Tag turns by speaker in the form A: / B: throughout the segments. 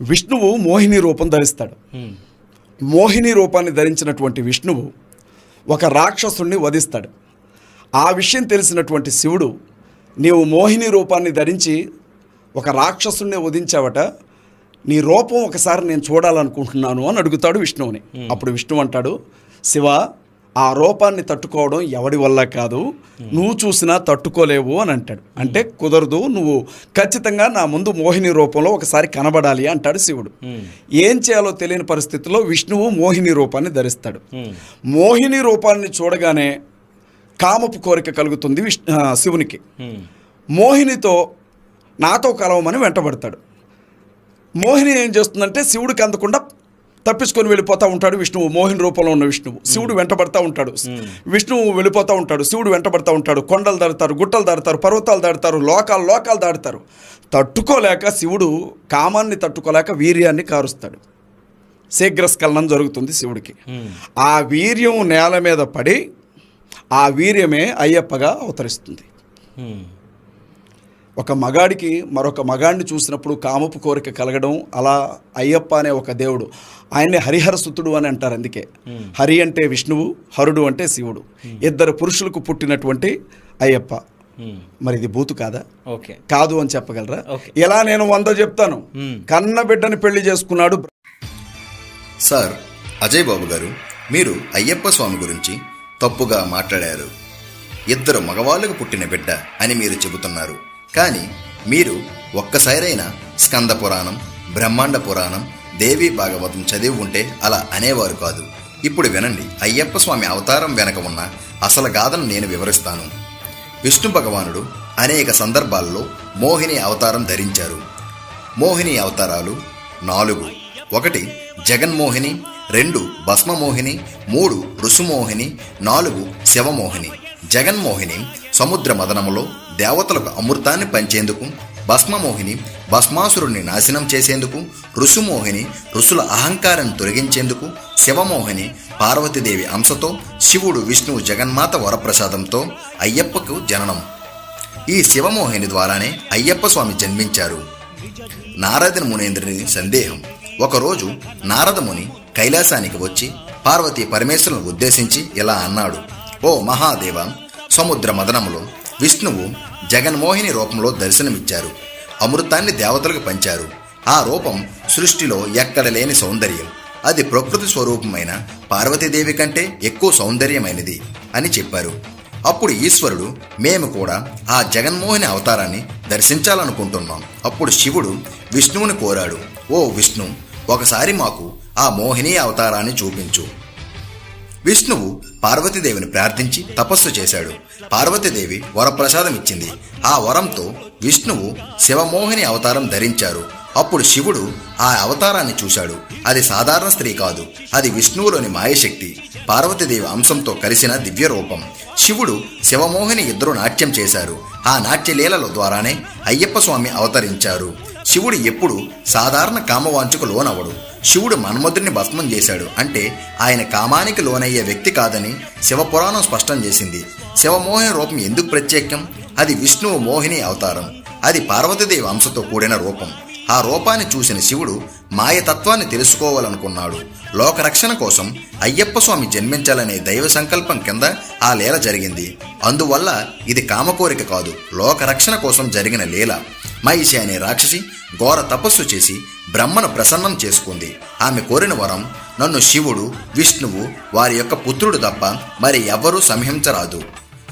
A: విష్ణువు మోహిని రూపం ధరిస్తాడు. మోహిని రూపాన్ని ధరించినటువంటి విష్ణువు ఒక రాక్షసుణ్ణి వధిస్తాడు. ఆ విషయం తెలిసినటువంటి శివుడు నీవు మోహిని రూపాన్ని ధరించి ఒక రాక్షసుణ్ణి వధించావట నీ రూపం ఒకసారి నేను చూడాలనుకుంటున్నాను అని అడుగుతాడు విష్ణువుని. అప్పుడు విష్ణువు అంటాడు శివ ఆ రూపాన్ని తట్టుకోవడం ఎవడి వల్ల కాదు? నువ్వు చూసినా తట్టుకోలేవు అని అంటాడు. అంటే కుదరదు నువ్వు ఖచ్చితంగా నా ముందు మోహిని రూపంలో ఒకసారి కనబడాలి అంటాడు శివుడు. ఏం చేయాలో తెలియని పరిస్థితిలో విష్ణువు మోహిని రూపాన్ని ధరిస్తాడు. మోహిని రూపాన్ని చూడగానే కామపు కోరిక కలుగుతుంది విష్ణు శివునికి. మోహినితో నాతో కలవమని వెంటబడతాడు. మోహిని ఏం చేస్తుందంటే శివుడికి అందకుండా తప్పించుకొని వెళ్ళిపోతూ ఉంటాడు విష్ణువు. మోహిని రూపంలో ఉన్న విష్ణువు. శివుడు వెంటబడతా ఉంటాడు. విష్ణువు వెళ్ళిపోతూ ఉంటాడు. శివుడు వెంటబడతా ఉంటాడు. కొండలు దాడతారు గుట్టలు దాడతారు పర్వతాలు దాడతారు లోకాలు లోకాలు దాడతారు తట్టుకోలేక శివుడు కామాన్ని తట్టుకోలేక వీర్యాన్ని కారుస్తాడు. శీఘ్రస్ఖలనం జరుగుతుంది శివుడికి. ఆ వీర్యం నేల మీద పడి ఆ వీర్యమే అయ్యప్పగా అవతరిస్తుంది. ఒక మగాడికి మరొక మగాడిని చూసినప్పుడు కామపు కోరిక కలగడం అలా అయ్యప్ప అనే ఒక దేవుడు. ఆయన్ని హరిహర సుతుడు అని అంటారు అందుకే. హరి అంటే విష్ణువు హరుడు అంటే శివుడు. ఇద్దరు పురుషులకు పుట్టినటువంటి అయ్యప్ప. మరి ఇది బూతు కాదా?
B: ఓకే.
A: కాదు అని చెప్పగలరా. ఇలా నేను వంద చెప్తాను. కన్న బిడ్డని పెళ్ళి చేసుకున్నాడు
C: సార్ అజయ్ బాబు గారు మీరు అయ్యప్ప స్వామి గురించి తప్పుగా మాట్లాడారు. ఇద్దరు మగవాళ్ళకు పుట్టిన బిడ్డ అని మీరు చెబుతున్నారు. కానీ మీరు ఒక్కసారైనా స్కంద పురాణం బ్రహ్మాండ పురాణం దేవి భాగవతం చదివి ఉంటే అలా అనేవారు కాదు. ఇప్పుడు వినండి అయ్యప్ప స్వామి అవతారం వెనక ఉన్న అసలు గాథను నేను వివరిస్తాను. విష్ణు భగవానుడు అనేక సందర్భాల్లో మోహిని అవతారం ధరించారు. మోహిని అవతారాలు నాలుగు. ఒకటి జగన్మోహిని రెండు భస్మమోహిని మూడు ఋషుమోహిని నాలుగు శివమోహిని. జగన్మోహిని సముద్ర మదనములో దేవతలకు అమృతాన్ని పంచేందుకు భస్మమోహిని భస్మాసురుణ్ణి నాశనం చేసేందుకు ఋషుమోహిని ఋషుల అహంకారాన్ని తొలగించేందుకు శివమోహిని పార్వతీదేవి అంశతో శివుడు విష్ణువు జగన్మాత వరప్రసాదంతో అయ్యప్పకు జననం. ఈ శివమోహిని ద్వారానే అయ్యప్ప స్వామి జన్మించారు. నారద మునేంద్రుని సందేహం. ఒకరోజు నారదముని కైలాసానికి వచ్చి పార్వతీ పరమేశ్వరులను ఉద్దేశించి ఇలా అన్నాడు ఓ మహాదేవ సముద్ర మదనములో విష్ణువు జగన్మోహిని రూపంలో దర్శనమిచ్చారు. అమృతాన్ని దేవతలకు పంచారు. ఆ రూపం సృష్టిలో ఎక్కడ లేని సౌందర్యం. అది ప్రకృతి స్వరూపమైన పార్వతీదేవి కంటే ఎక్కువ సౌందర్యమైనది అని చెప్పారు. అప్పుడు ఈశ్వరుడు మేము కూడా ఆ జగన్మోహిని అవతారాన్ని దర్శించాలనుకుంటున్నాం. అప్పుడు శివుడు విష్ణువుని కోరాడు. ఓ విష్ణు ఒకసారి మాకు ఆ మోహిని అవతారాన్ని చూపించు. విష్ణువు పార్వతీదేవిని ప్రార్థించి తపస్సు చేశాడు. పార్వతీదేవి వరప్రసాదం ఇచ్చింది. ఆ వరంతో విష్ణువు శివమోహిని అవతారం ధరించారు. అప్పుడు శివుడు ఆ అవతారాన్ని చూశాడు. అది సాధారణ స్త్రీ కాదు. అది విష్ణువులోని మాయశక్తి. పార్వతీదేవి అంశంతో కలిసిన దివ్య రూపం శివుడు శివమోహిని ఇద్దరు నాట్యం చేశారు. ఆ నాట్యలీలల ద్వారానే అయ్యప్ప స్వామి అవతరించారు. శివుడు ఎప్పుడు సాధారణ కామవాంఛకు లోనవడు శివుడు మన్మధుడిని భస్మం చేశాడు. అంటే ఆయన కామానికి లోనయ్యే వ్యక్తి కాదని శివపురాణం స్పష్టం చేసింది. శివమోహిని రూపం ఎందుకు ప్రత్యేకం? అది విష్ణువు మోహిని అవతారం. అది పార్వతీదేవి అంశతో కూడిన రూపం. ఆ రూపాన్ని చూసిన శివుడు మాయతత్వాన్ని తెలుసుకోవాలనుకున్నాడు. లోకరక్షణ కోసం అయ్యప్ప స్వామి జన్మించాలనే దైవ సంకల్పం కింద ఆ లీల జరిగింది. అందువల్ల ఇది కామకోరిక కాదు. లోకరక్షణ కోసం జరిగిన లీల. మహిషి అనే రాక్షసి ఘోర తపస్సు చేసి బ్రహ్మను ప్రసన్నం చేసుకుంది. ఆమె కోరిన వరం నన్ను శివుడు విష్ణువు వారి యొక్క పుత్రుడు తప్ప మరి ఎవ్వరూ సంహించరాదు.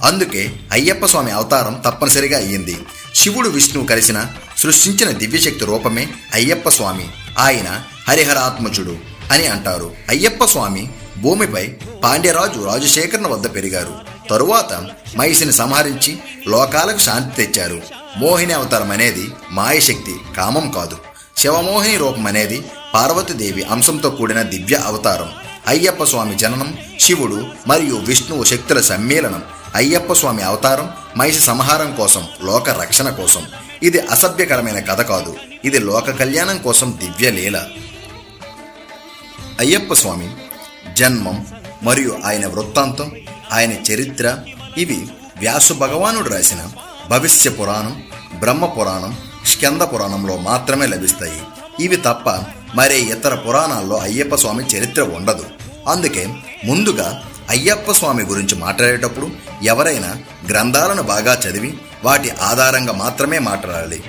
C: అందుకే అయ్యప్ప స్వామి అవతారం తప్పనిసరిగా అయ్యింది. శివుడు విష్ణువు కలిసిన సృష్టించిన దివ్యశక్తి రూపమే అయ్యప్ప స్వామి. ఆయన హరిహరాత్మజుడు అని అంటారు. అయ్యప్ప స్వామి భూమిపై పాండ్యరాజు రాజశేఖరన్ వద్ద పెరిగారు. తరువాత మహిషిని సంహరించి లోకాలకు శాంతి తెచ్చారు. మోహిని అవతారం అనేది మాయశక్తి కామం కాదు. శివమోహిని రూపం అనేది పార్వతీదేవి అంశంతో కూడిన దివ్య అవతారం. అయ్యప్ప స్వామి జననం శివుడు మరియు విష్ణువు శక్తుల సమ్మేళనం. అయ్యప్ప స్వామి అవతారం మహిషి సంహారం కోసం లోక రక్షణ కోసం. ఇది అసభ్యకరమైన కథ కాదు. ఇది లోక కళ్యాణం కోసం దివ్య లీల. అయ్యప్ప స్వామి జన్మం మరియు ఆయన వృత్తాంతం ఆయన చరిత్ర ఇవి వ్యాసు భగవానుడు రాసిన భవిష్య పురాణం బ్రహ్మ పురాణం స్కంద పురాణంలో మాత్రమే లభిస్తాయి. ఇవి తప్ప మరే ఇతర పురాణాల్లో అయ్యప్ప స్వామి చరిత్ర ఉండదు. అందుకే ముందుగా అయ్యప్ప స్వామి గురించి మాట్లాడేటప్పుడు ఎవరైనా గ్రంథాలను బాగా చదివి వాటి ఆధారంగా మాత్రమే మాట్లాడాలి.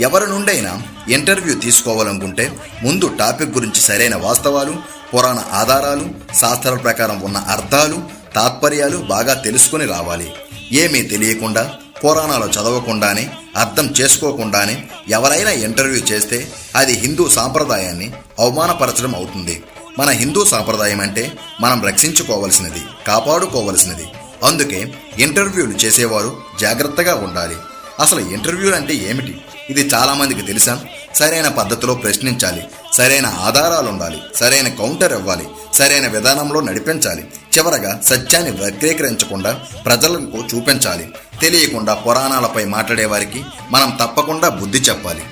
C: ఎవరి నుండైనా ఇంటర్వ్యూ తీసుకోవాలనుకుంటే ముందు టాపిక్ గురించి సరైన వాస్తవాలు పురాణ ఆధారాలు శాస్త్రాల ప్రకారం ఉన్న అర్థాలు తాత్పర్యాలు బాగా తెలుసుకొని రావాలి. ఏమీ తెలియకుండా పురాణాలు చదవకుండానే అర్థం చేసుకోకుండానే ఎవరైనా ఇంటర్వ్యూ చేస్తే అది హిందూ సాంప్రదాయాన్ని అవమానపరచడం అవుతుంది. మన హిందూ సాంప్రదాయం అంటే మనం రక్షించుకోవలసినది కాపాడుకోవలసినది. అందుకే ఇంటర్వ్యూలు చేసేవారు జాగ్రత్తగా ఉండాలి. అసలు ఇంటర్వ్యూ అంటే ఏమిటి? ఇది చాలామందికి తెలుసా? సరైన పద్ధతిలో ప్రశ్నించాలి. సరైన ఆధారాలు ఉండాలి సరైన కౌంటర్ ఇవ్వాలి. సరైన విధానంలో నడిపించాలి. చివరగా సత్యాన్ని వక్రీకరించకుండా ప్రజలకు చూపించాలి. తెలియకుండా పురాణాలపై మాట్లాడే వారికి మనం తప్పకుండా బుద్ధి చెప్పాలి.